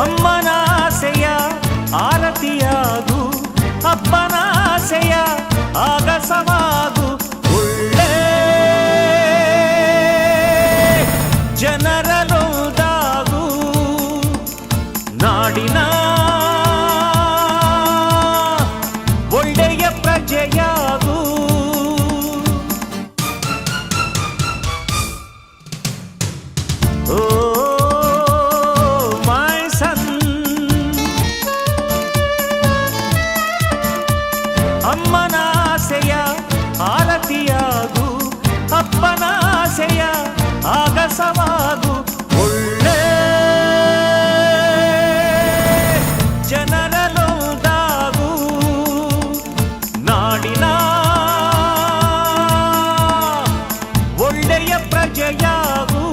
ಅಮ್ಮನಾಸೆಯ ಆರತಿಯಾಗು ಅಪ್ಪನಾಸೆಯ ಆಗಸವಾಗು ಒಳ್ಳೆ ಜನರಲೋದಾಗು ನಾಡಿನ ಒಳ್ಳೆಯ ಪ್ರಜೆಯಾಗು ಓ ಅಮ್ಮನಾಸೆಯ ಆರತಿಯಾಗು ಅಪ್ಪನಾಸೆಯ ಆಗಸವಾಗು. ಒಳ್ಳೆ ಜನರಲೊಂದಾಗು ನಾಡಿನ ಒಳ್ಳೆಯ ಪ್ರಜೆಯಾಗು.